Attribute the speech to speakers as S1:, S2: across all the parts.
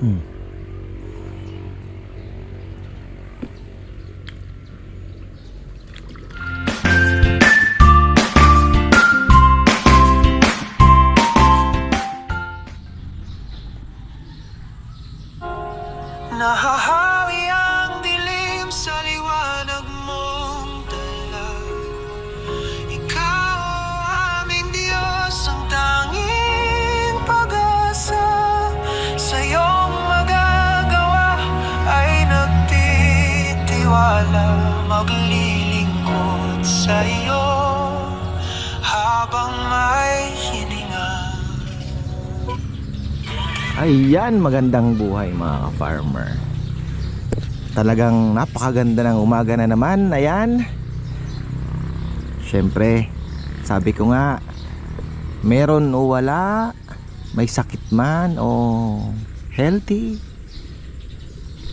S1: Hmm.
S2: Habang may hininga
S1: Ayan, magandang buhay mga ka-farmer. Talagang napakaganda ng umaga na naman. Ayan. Siyempre, sabi ko nga, meron o wala, may sakit man o healthy,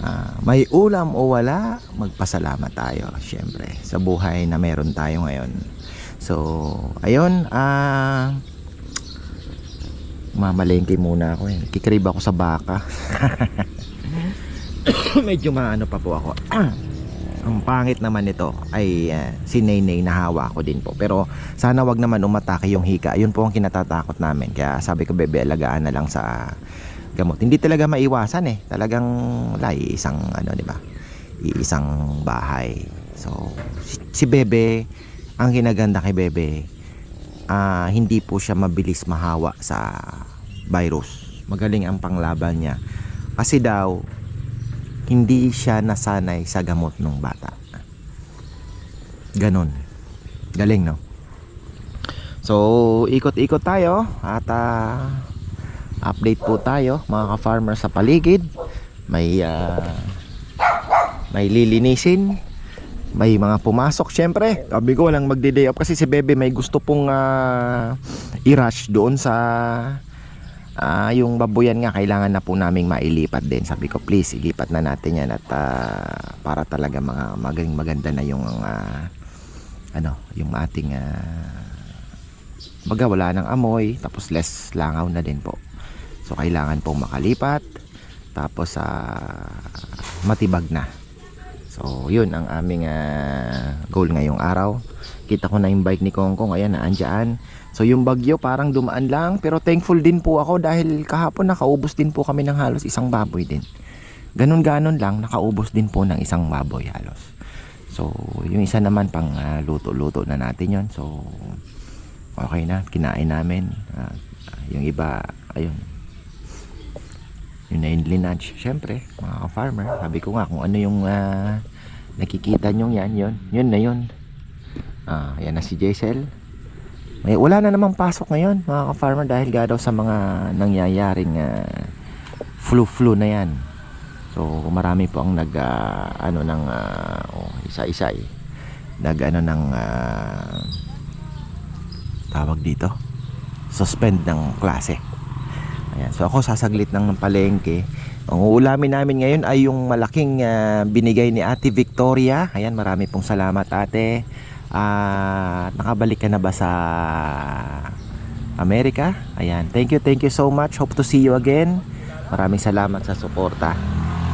S1: ah, may ulam o wala, magpasalamat tayo. Siyempre, sa buhay na meron tayo ngayon. So, ayun, ah... mamalengke muna ako eh. Kikrib ako sa baka. Medyo maano pa po ako. Ang pangit naman nito ay uh, si Naynay nahawa ko din po. Pero sana wag naman umatake yung hika. Yun po ang kinatatakot namin. Kaya sabi ko bebe alagaan na lang sa gamot. Hindi talaga maiwasan eh. Talagang lay isang ano, di ba? Isang bahay. So si, si Bebe ang ginaganda kay Bebe ah, hindi po siya mabilis mahawa sa virus. Magaling ang panglaban niya. Kasi daw, hindi siya nasanay sa gamot ng bata. Ganon. Galing, no? So, ikot-ikot tayo at ah, update po tayo mga ka-farmer sa paligid. May ah, may lilinisin, may mga pumasok syempre. Sabi ko walang magde-day off kasi si Bebe may gusto pong ah, i-rush doon sa ah, yung babuyan nga. Kailangan na po naming mailipat din. Sabi ko please ilipat na natin yan at ah, para talaga mga magaling maganda na yung ah, ano yung ating uh, baga wala ng amoy tapos less langaw na din po. So kailangan pong makalipat. Tapos ah, matibag na So, yun ang aming ah, goal ngayong araw. Kita ko na yung bike ni Kongkong, ayan, naandyan. So, yung bagyo parang dumaan lang, pero thankful din po ako dahil kahapon nakaubos din po kami ng halos isang baboy din. Ganon-ganon lang, nakaubos din po ng isang baboy halos. So, yung isa naman pang ah, luto-luto na natin yon So, okay na, kinain namin. Ah, yung iba, ayun, yun na yung lineage syempre mga ka-farmer. Sabi ko nga kung ano yung ah, nakikita nyo yan yun. Yun na yun. Ah, yan na si Jaisel. May, wala na namang pasok ngayon mga ka-farmer dahil daw sa mga nangyayaring ah, flu-flu na yan. So marami po ang nag ah, ano ng ah, oh, isa-isa eh nag ano ng ah, tawag dito? Suspend ng klase Ayan. So ako sasaglit ng palengke. Ang uulamin namin ngayon ay yung malaking ah, binigay ni Ate Victoria. Ayan, marami pong salamat ate. Ah, nakabalik ka na ba sa Amerika? Ayan, thank you, thank you so much. Hope to see you again. Maraming salamat sa suporta.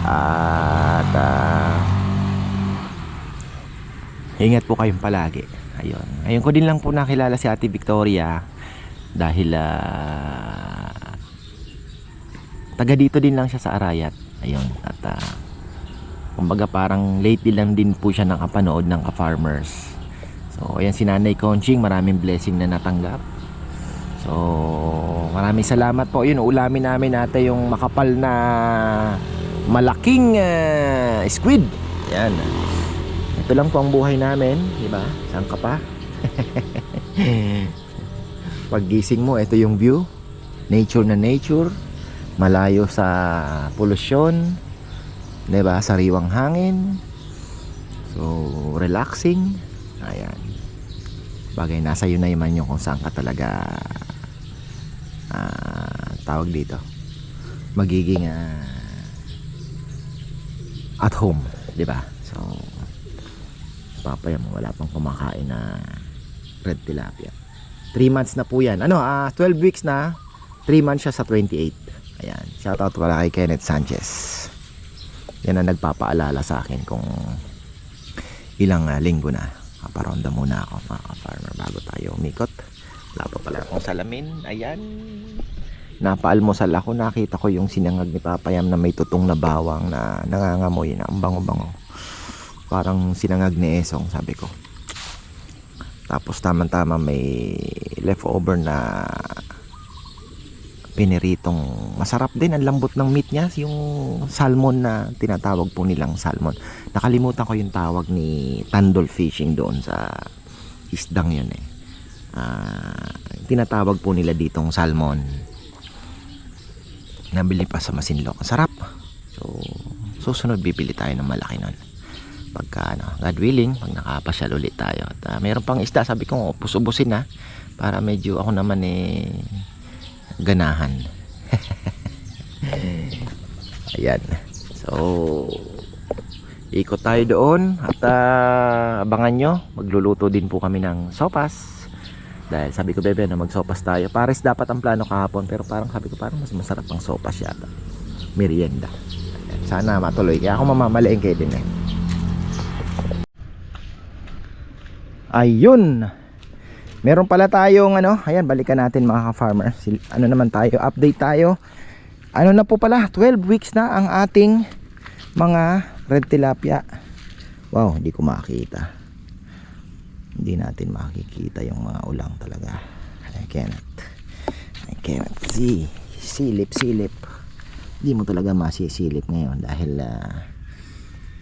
S1: At ah, ingat po kayong palagi. Ayun. Ayun ko din lang po nakilala si Ate Victoria dahil ah, taga dito din lang siya sa Arayat. Ayun at ah, kumbaga parang lately lang din po siya nakapanood ng ka-farmers. So ayan si Nanay Conching maraming blessing na natanggap. So maraming salamat po. Yun ulamin namin natin yung makapal na malaking ah, squid. Yan ito lang po ang buhay namin di ba? Saan ka pa? Paggising mo ito yung view. Nature na nature malayo sa polusyon, 'di ba? Sariwang hangin. So, relaxing. Ayan. Bagay nasa iyo na naman yung kung saan ka talaga ah, tawag dito. Magiging ah, at home, 'di ba? So, papaya mo wala pang kumakain na red tilapia. 3 months na po yan. Ano, ah 12 weeks na. 3 months siya sa 28. Ayan, shoutout pala kay Kenneth Sanchez. Yan ang nagpapaalala sa akin kung ilang ah, linggo na. Kaparonda muna ako mga ka-farmer bago tayo umikot. Wala pa pala akong salamin. Ayan. Napaalmusal ako. Nakita ko yung sinangag ni Papayam na may tutong na bawang na nangangamoy na ang bango-bango. Parang sinangag ni Esong sabi ko. Tapos tamang-tama may leftover na piniritong masarap din ang lambot ng meat niya yung salmon na tinatawag po nilang salmon. Nakalimutan ko yung tawag ni Tandol Fishing doon sa isdang yun eh. Ah, tinatawag po nila ditong salmon. Nabili pa sa Masinloc. Ang sarap. So susunod bibili tayo ng malaki nun. Pagka ano, God willing pag nakapasyal ulit tayo. At ah, meron pang isda sabi ko upus-ubusin na para medyo ako naman eh ganahan. Ayan. So, ikot tayo doon at ah, abangan nyo. Magluluto din po kami ng sopas. Dahil sabi ko bebe na magsopas tayo. Pares dapat ang plano kahapon pero parang sabi ko parang mas masarap ang sopas yata. Merienda. Sana matuloy. Kaya ako mamamalain kayo din eh. Ayun. Meron pala tayong ano, ayan balikan natin mga ka-farmer. Ano naman tayo, update tayo. Ano na po pala, 12 weeks na ang ating mga red tilapia. Wow, hindi ko makita. Hindi natin makikita yung mga ulang talaga. I cannot. I cannot see. Silip, silip. Hindi mo talaga masisilip ngayon dahil ah,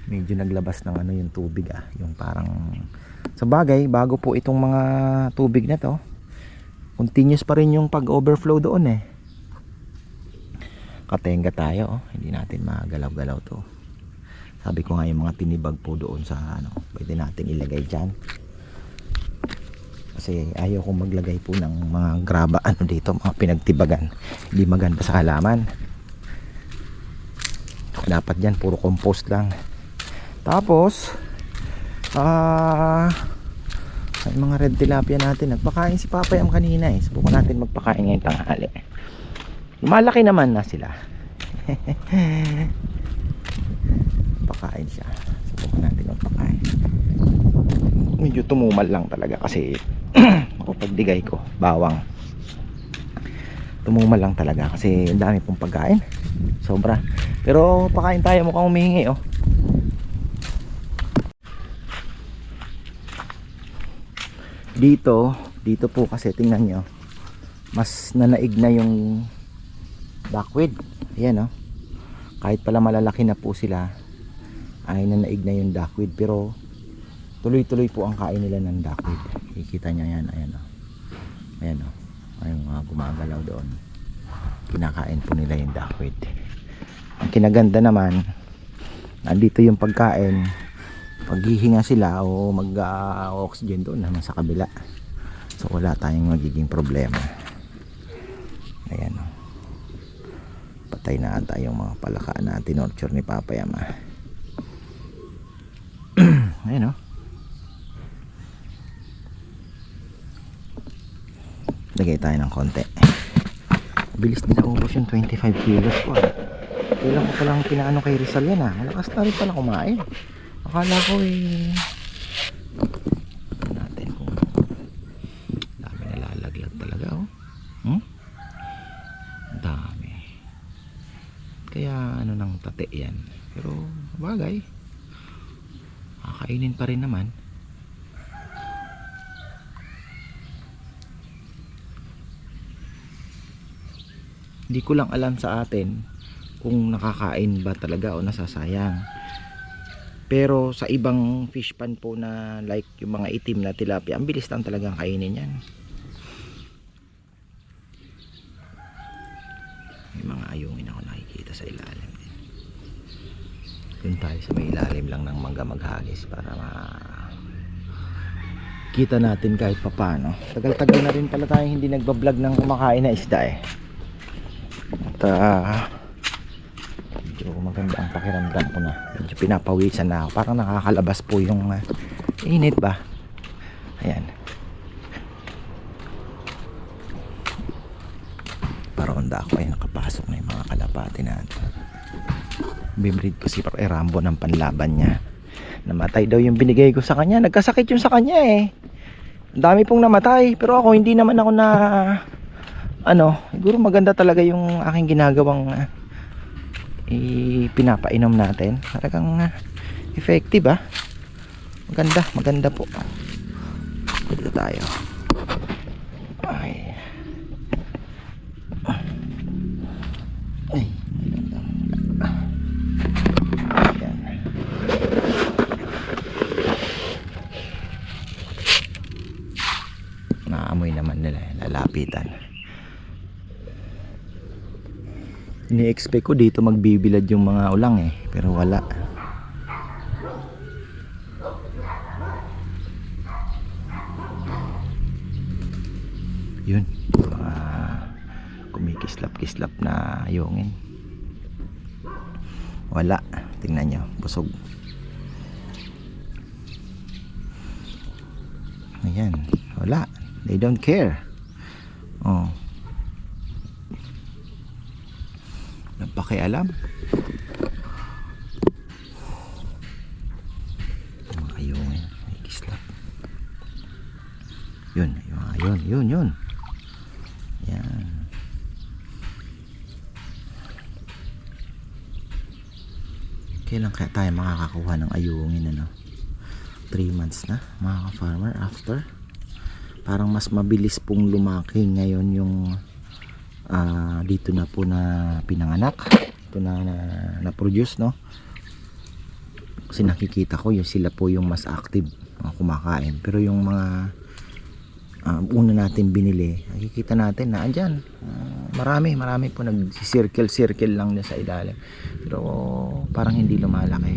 S1: medyo naglabas ng ano yung tubig ah. Yung parang sa bagay, bago po itong mga tubig na to, continuous pa rin yung pag-overflow doon eh. Katenga tayo, oh. hindi natin magalaw-galaw to. Sabi ko nga yung mga tinibag po doon sa ano, pwede natin ilagay dyan. Kasi ayaw kong maglagay po ng mga graba ano dito, mga pinagtibagan. Hindi maganda sa halaman. Dapat dyan, puro compost lang. Tapos, Ah, ay mga red tilapia natin. Nagpakain si Papayam kanina eh. Subukan natin magpakain ngayong tanghali. Malaki naman na sila. Pakain siya. Subukan natin magpakain. Medyo tumumal lang talaga kasi makapagdigay ko. Bawang. Tumumal lang talaga kasi ang dami pong pagkain. Sobra. Pero pakain tayo mukhang humihingi oh. Dito dito po kasi tingnan nyo. Mas nanaig na yung duckweed ayan oh. Kahit pala malalaki na po sila ay nanaig na yung duckweed pero tuloy tuloy po ang kain nila ng duckweed kikita nyo yan ayan oh. Ayan oh. Ayun mga gumagalaw doon. Kinakain po nila yung duckweed ang kinaganda naman nandito yung pagkain paghihinga sila o mag uh, oxygen doon naman sa kabila. So wala tayong magiging problema. Ayan. O patay na ata yung mga palaka na tinorture ni Papa Yama. Ayan o lagay tayo ng konti. Bilis din naubos yung 25 kilos ko ah. kailan ko palang pinaano kay Rizal yan ah. Malakas na rin pala kumain Akala ko eh natin kung dami nalalaglag talaga oh. Hmm? Dami. Kaya ano nang tate yan. Pero bagay. Kakainin pa rin naman. Hindi ko lang alam sa atin kung nakakain ba talaga o nasasayang. Pero sa ibang fish pan po na like yung mga itim na tilapia, ang bilis lang talagang kainin yan. May mga ayungin ako nakikita sa ilalim din. Doon tayo sa may ilalim lang ng mangga maghagis para ma kita natin kahit papano. Tagal-tagal na rin pala tayo hindi nagbablog ng kumakain na isda eh. At medyo maganda ang pakiramdam ko na medyo pinapawisan na ako parang nakakalabas po yung uh, init ba ayan paron ang dako ay nakapasok na yung mga kalapati natin. Bimread ko si Papa Rambo ng panlaban niya. Namatay daw yung binigay ko sa kanya. Nagkasakit yung sa kanya eh. Ang dami pong namatay. Pero ako hindi naman ako na ano, siguro maganda talaga yung aking ginagawang uh, ipinapainom natin. Talagang uh, effective ah. Maganda, maganda po. Dito tayo. Ay. Ay. Naamoy naman nila, eh, lalapitan. Ini-expect ko dito magbibilad yung mga ulang eh, pero wala. Yun, mga kumikislap-kislap na yungin. Wala, tingnan nyo, busog. Ayan, wala. They don't care. Oh. Nagpakialam. Mga ayungin, may kislap. Yun, yun, yun, yun. Yan. Kailan kaya tayo makakakuha ng ayungin ano? 3 months na mga ka-farmer after. Parang mas mabilis pong lumaki ngayon yung ah, dito na po na pinanganak. Ito na na, na no. Kasi nakikita ko yung sila po yung mas active mga kumakain. Pero yung mga ah, una natin binili, nakikita natin na andyan. ah, marami, marami po nag-circle-circle lang na sa ilalim. Pero parang hindi lumalaki.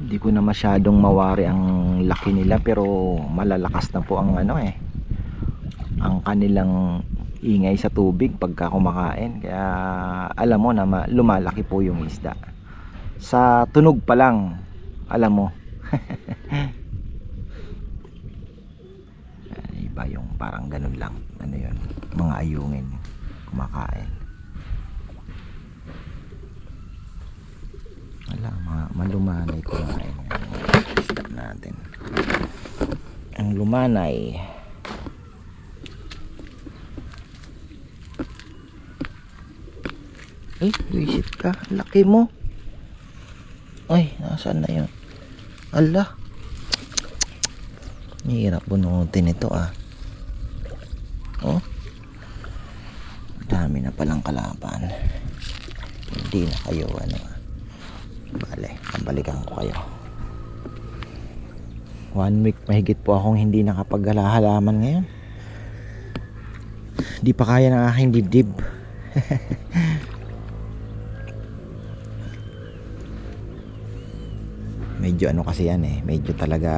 S1: Hindi na masyadong mawari ang laki nila pero malalakas na po ang ano eh ang kanilang ingay sa tubig pagka kumakain. Kaya alam mo na ma- lumalaki po yung isda. Sa tunog pa lang alam mo. Iba yung parang ganun lang. Ano yun? Mga ayungin. Kumakain wala mga malumanay kumain isda natin ang lumanay Ay, visit ka. Laki mo. Ay, nasaan na yun? Ala. Hirap bunutin ito ah. Oh. Dami na palang kalaban. Hindi na kayo ano. Bale, pambalikan ko kayo. One week mahigit po akong hindi nakapaghalahalaman ngayon. Di pa kaya ng aking dibdib. medyo ano kasi yan eh medyo talaga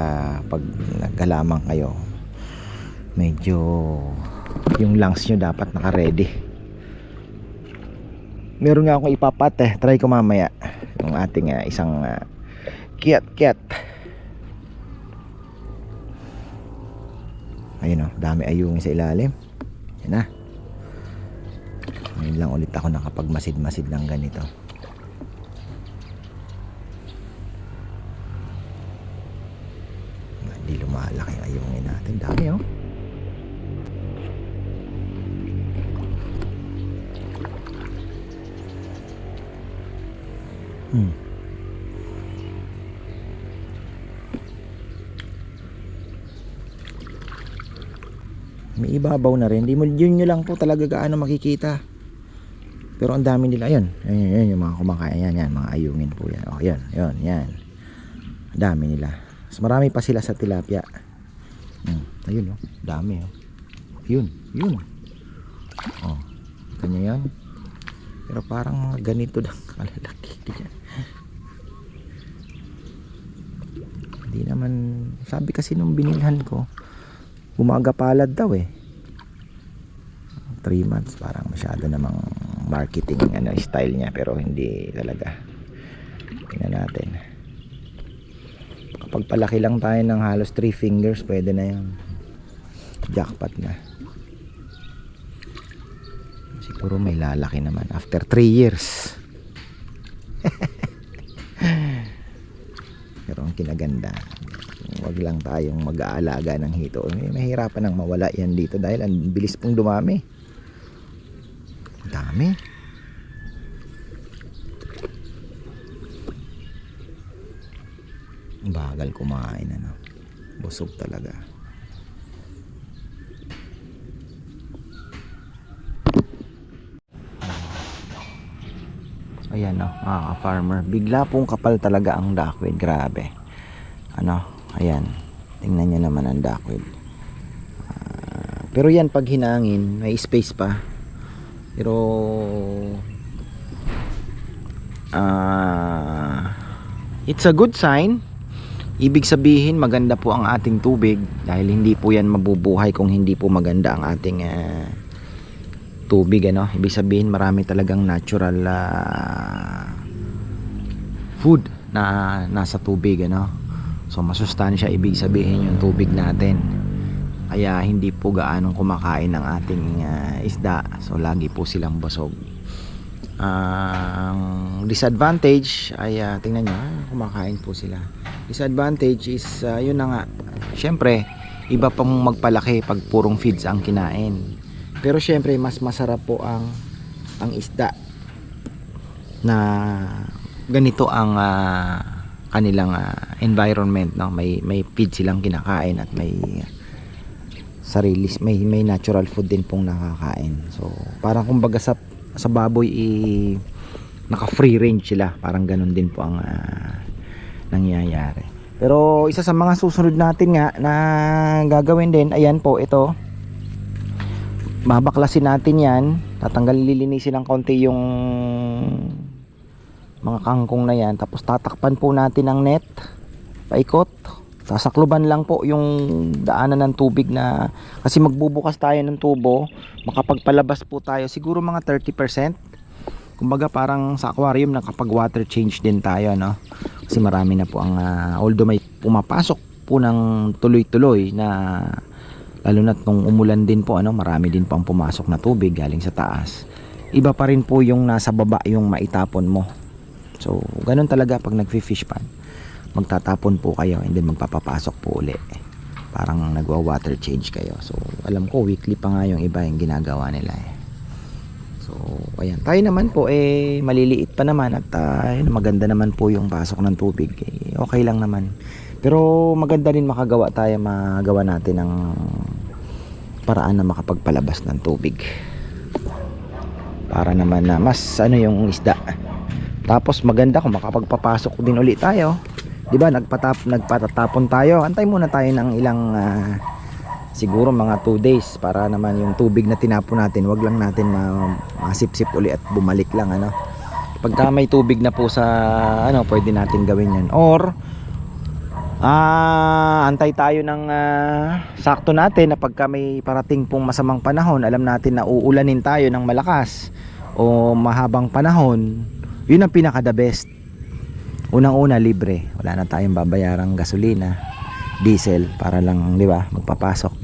S1: pag nagkalaman kayo medyo yung lungs nyo dapat naka ready meron nga akong ipapat eh try ko mamaya yung ating ah, isang uh, kiat kiat. Ayun o dami ayungin sa ilalim. Yan na ngayon lang ulit ako nakapagmasid masid ng ganito. Hindi lumalaki ayungin natin. Dami oh hmm. may ibabaw na rin. Di mo yun nyo lang po talaga gaano makikita. Pero ang dami nila. Yun yan, yan, yung mga kumakain. Yan, yan. Mga ayungin po yan. Oh, yan, yan, yan. Ang dami nila. Mas marami pa sila sa tilapia. Hmm, ayun oh. Dami oh. Yun yun. Oh. Kanya yan pero parang mga ganito lang kalalaki yan. Hindi naman sabi kasi nung binilhan ko umaga palad daw eh. 3 months parang masyado namang
S3: marketing ano style niya pero hindi talaga. Tingnan natin. Kapag palaki lang tayo ng halos 3 fingers pwede na yan jackpot na siguro may lalaki naman after 3 years. Pero ang kinaganda wag lang tayong mag-aalaga ng hito. May mahirapan nang mawala yan dito dahil ang bilis pong dumami. Ang dami. Bagal kumain ano? Busog talaga ayan no mga farmer. Bigla pong kapal talaga ang duckweed. Grabe. Ano? Ayan. Tingnan nyo naman ang duckweed. Ah, pero yan pag hinangin may space pa. Pero ah it's a good sign. Ibig sabihin maganda po ang ating tubig dahil hindi po yan mabubuhay kung hindi po maganda ang ating ah, tubig ano? Ibig sabihin marami talagang natural ah, food na nasa tubig ano? So masustansya ibig sabihin yung tubig natin. Kaya hindi po gaanong kumakain ng ating ah, isda. So lagi po silang busog. Ang disadvantage ay ah, tingnan nyo ah, kumakain po sila. Disadvantage is ah, yun na nga. Syempre iba pang magpalaki pag purong feeds ang kinain. Pero syempre mas masarap po ang ang isda na ganito ang ah, kanilang ah, environment no? May may feed silang kinakain at may sarili may may natural food din pong nakakain. So parang kumbaga sa sa baboy i naka free range sila. Parang ganun din po ang ah, nangyayari. Pero isa sa mga susunod natin nga na gagawin din ayan po ito. Babaklasin natin yan. Tatanggalin lilinisin ng konti yung mga kangkong na yan. Tapos tatakpan po natin ang net. Paikot. Sasakluban lang po yung daanan ng tubig na kasi magbubukas tayo ng tubo makapagpalabas po tayo siguro mga 30% kumbaga parang sa aquarium nakapag water change din tayo no? Kasi marami na po ang ah, although may pumapasok po ng tuloy-tuloy na lalo na nung umulan din po ano marami din pang pumasok na tubig galing sa taas. Iba pa rin po yung nasa baba yung maitapon mo so ganun talaga pag nagfi-fish pan. Magtatapon po kayo and then magpapapasok po uli. Parang nagwa water change kayo. So alam ko weekly pa nga yung iba yung ginagawa nila eh. So ayan. Tayo naman po eh maliliit pa naman at ayun, maganda naman po yung pasok ng tubig eh, okay lang naman. Pero maganda rin makagawa tayo magawa natin ng paraan na makapagpalabas ng tubig. Para naman na mas ano yung isda tapos maganda kung makapagpapasok din ulit tayo. 'di ba nagpatap nagpatatapon tayo. Antay muna tayo ng ilang ah, siguro mga 2 days para naman yung tubig na tinapon natin wag lang natin ma masipsip uli at bumalik lang ano. Pagka may tubig na po sa ano pwede natin gawin yan or ah antay tayo ng ah, sakto natin na pagka may parating pong masamang panahon alam natin na uulanin tayo ng malakas o mahabang panahon yun ang pinaka the best. Unang-una libre. Wala na tayong babayarang gasolina diesel para lang di ba magpapasok.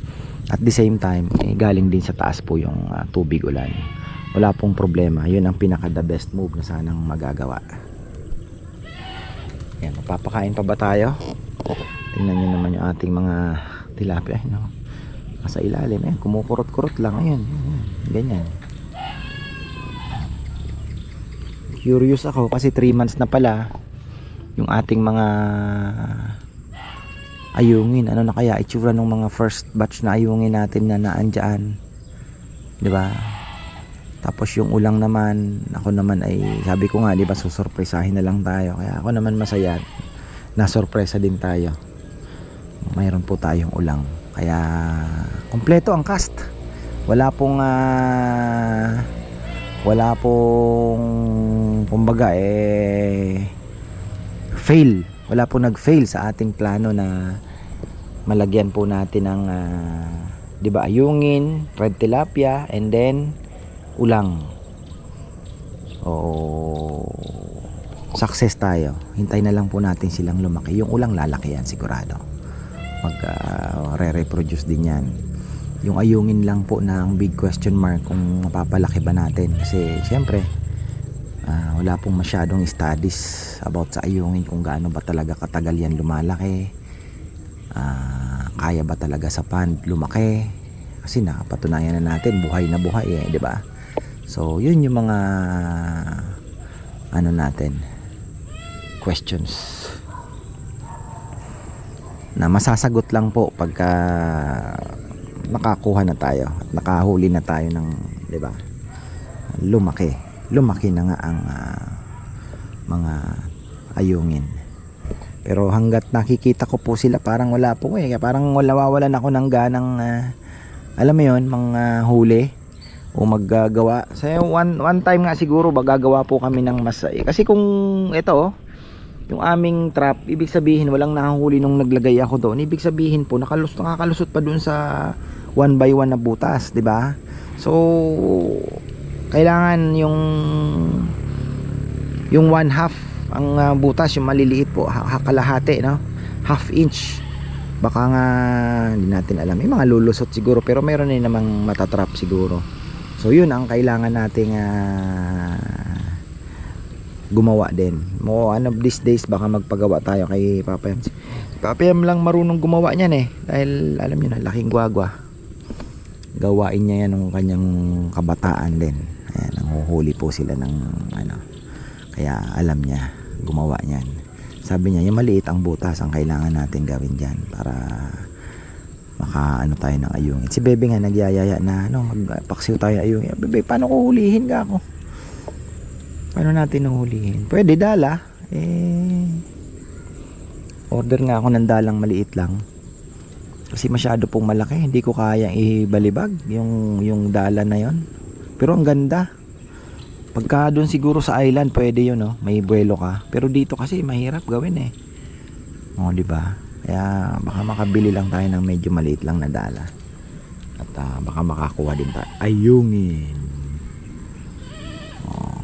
S3: At the same time eh, galing din sa taas po yung ah, tubig ulan. Wala pong problema. Yun ang pinaka the best move na sanang magagawa. Yan magpapakain pa ba tayo? Tingnan nyo naman yung ating mga tilapia no? nasa ilalim. Eh kumukurot-kurot lang. Ayun Ayan, ganyan curious ako kasi 3 months na pala yung ating mga ayungin. Ano na kaya itsura ng mga first batch na ayungin natin na naandyan. Di ba? Tapos yung ulang naman ako naman ay sabi ko nga di ba susurpresahin na lang tayo. Kaya ako naman masaya. Na sorpresa din tayo. Mayroon po tayong ulang. Kaya kompleto ang cast. Wala pong ah, wala pong kumbaga eh fail wala po nag-fail sa ating plano na malagyan po natin ng ah, 'di ba ayungin, red tilapia and then ulang. So, success tayo. Hintay na lang po natin silang lumaki. Yung ulang lalaki yan sigurado. Mag ah, re-reproduce din yan. Yung ayungin lang po ang big question mark kung mapapalaki ba natin. Kasi syempre, ah, wala pong masyadong studies about sa ayungin kung gaano ba talaga katagal yan lumalaki. Ah, kaya ba talaga sa pond lumaki? Kasi nakapatunayan na natin buhay na buhay eh, 'di ba? So, yun yung mga ano natin questions na masasagot lang po pagka nakakuha na tayo at nakahuli na tayo ng 'di ba? Lumaki. Lumaki na nga ang ah, mga ayungin. Pero hanggat nakikita ko po sila parang wala po eh. Parang wala wawalan ako ng ganang ah, alam mo 'yon, mga huli o maggagawa. Sa one one time nga siguro magagawa po kami ng mas eh, kasi kung ito oh, yung aming trap, ibig sabihin walang nakahuli nung naglagay ako doon. Ibig sabihin po nakalus nakakalusot pa doon sa one by one na butas, 'di ba? So kailangan yung yung one half ang ah, butas, yung maliliit po, ha- ha- kalahati, no? Half inch. Baka nga hindi natin alam. May mga lulusot siguro pero meron din namang matatrap siguro. So yun ang kailangan nating ah, gumawa din. Mo of these days baka magpagawa tayo kay Papa Yam. Papa lang marunong gumawa niyan eh. Dahil alam niyo na laking gwagwa. Gawain niya yan ng kanyang kabataan din. Ayan, nanguhuli po sila ng ano. Kaya alam niya gumawa niyan. Sabi niya, yung maliit ang butas ang kailangan natin gawin diyan para maka ano tayo ng ayungin. Si Bebe nga nagyayaya na ano, magpaksiw tayo ng ayungin. Bebe, paano ko hulihin ka ako? Paano natin hulihin? Pwede dala. Eh, order nga ako ng dalang maliit lang. Kasi masyado pong malaki. Hindi ko kayang ibalibag yung, yung dala na yon. Pero ang ganda. Pagka doon siguro sa island, pwede yun, no? May buwelo ka. Pero dito kasi, mahirap gawin eh. O, di ba? Kaya baka makabili lang tayo ng medyo maliit lang na dala. At ah, baka makakuha din tayo. Ayungin. Oh.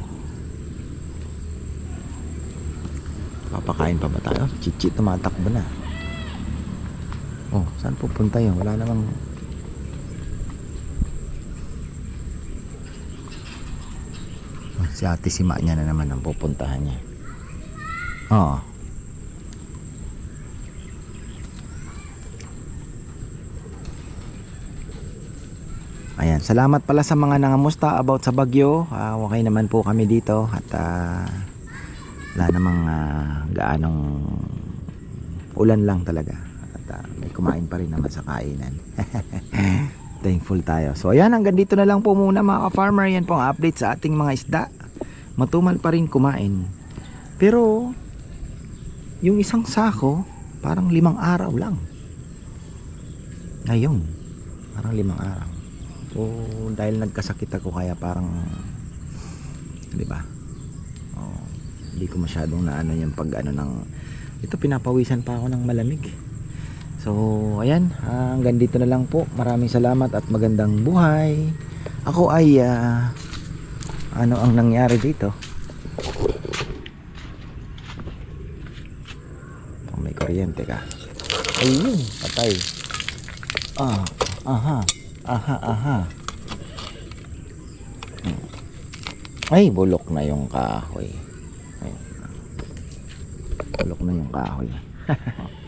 S3: Papakain pa ba tayo? Chichi tumatakbo na. Oh, saan pupunta yun? Wala namang... Oh, si ate si Ma niya na naman ang pupuntahan niya. Oo. Ayan, salamat pala sa mga nangamusta about sa bagyo. Ah, okay naman po kami dito at ah, wala namang ah, gaanong ulan lang talaga. Kumain pa rin naman sa kainan. Thankful tayo. So ayan, hanggang dito na lang po muna mga ka-farmer. Yan po ang update sa ating mga isda. Matumal pa rin kumain. Pero yung isang sako, parang limang araw lang. Ayun, parang limang araw. So, dahil nagkasakit ako kaya parang 'di ba? Oh, hindi ko masyadong naano yung pag ano ng ito pinapawisan pa ako ng malamig. So, ayan, hanggang dito na lang po. Maraming salamat at magandang buhay. Ako ay ah, ano ang nangyari dito? Oh, may kuryente ka. Ayun, patay. Ah, aha. Aha, aha. Ay, bulok na yung kahoy. Ayun. Bulok na yung kahoy.